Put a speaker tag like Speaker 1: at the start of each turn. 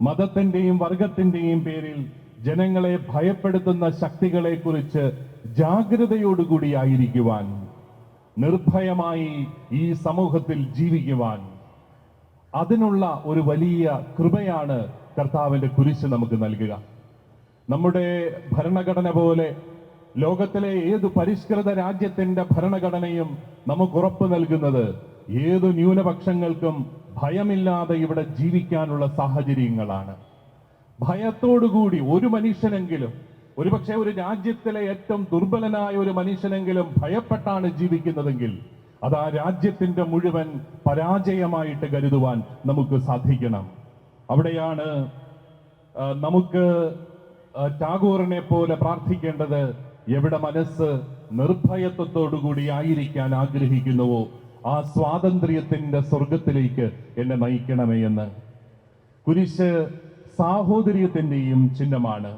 Speaker 1: മതത്തിന്റെയും വർഗത്തിന്റെയും പേരിൽ ജനങ്ങളെ ഭയപ്പെടുത്തുന്ന ശക്തികളെ കുറിച്ച് ജാഗ്രതയോടുകൂടി ആയിരിക്കുവാൻ നിർഭയമായി ഈ സമൂഹത്തിൽ ജീവിക്കുവാൻ അതിനുള്ള ഒരു വലിയ കൃപയാണ് കർത്താവിന്റെ കുരിശ് നമുക്ക് നൽകുക. നമ്മുടെ ഭരണഘടന പോലെ ലോകത്തിലെ ഏത് പരിഷ്കൃത രാജ്യത്തിന്റെ ഭരണഘടനയും നമുക്ക് ഉറപ്പ് നൽകുന്നത് ഏതു ന്യൂനപക്ഷങ്ങൾക്കും ഭയമില്ലാതെ ഇവിടെ ജീവിക്കാനുള്ള സാഹചര്യങ്ങളാണ്. ഭയത്തോടുകൂടി ഒരു മനുഷ്യനെങ്കിലും ഒരുപക്ഷെ ഒരു രാജ്യത്തിലെ ഏറ്റവും ദുർബലനായ ഒരു മനുഷ്യനെങ്കിലും ഭയപ്പെട്ടാണ് ജീവിക്കുന്നതെങ്കിൽ അത് ആ രാജ്യത്തിന്റെ മുഴുവൻ പരാജയമായിട്ട് കരുതുവാൻ നമുക്ക് സാധിക്കണം. അവിടെയാണ് നമുക്ക് ടാഗോറിനെ പോലെ പ്രാർത്ഥിക്കേണ്ടത് എവിടെ മനസ്സ് നിർഭയത്വത്തോടുകൂടി ആയിരിക്കാൻ ആഗ്രഹിക്കുന്നുവോ? ആ സ്വാതന്ത്ര്യത്തിന്റെ സ്വർഗത്തിലേക്ക് എന്നെ നയിക്കണമേ എന്ന്. കുരിശ് സാഹോദര്യത്തിന്റെയും ചിഹ്നമാണ്.